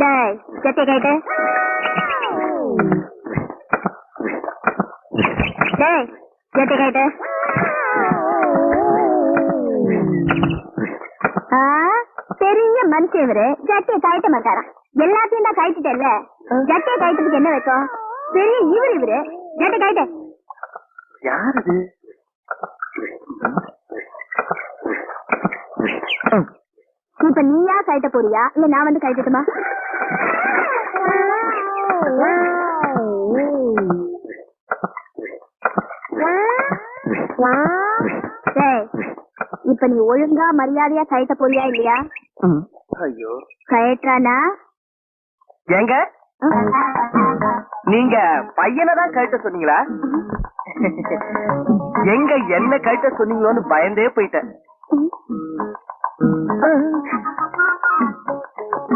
டேய் செட்டை கைட்டு டேய் கைட்டு ஆ, பெரிய மனுஷன் இவரு. ஜட்டியை கழட்ட மாட்டாராம் எல்லாத்தையும் தான் கழட்டிட்டல்ல? ஜட்டியை கழட்டதுக்கு என்ன வைக்கும் பெரிய இவரு இவரு. ஜட்டை கழட்டு. யார் இப்ப நீயா கழட்ட போறியா? இல்ல நான் வந்து கழட்டட்டுமா? இப்ப நீ ஒழுங்கா மரியாதையா கழட்ட போறியா இல்லையா? ஐயோ. கழட்டானா ஏங்க? நீங்க பையனை தான் கழட்ட சொன்னீங்களா? எங்க என்ன கழட்ட சொன்னீங்களோன்னு பயந்தே போயிட்டேன். 嗯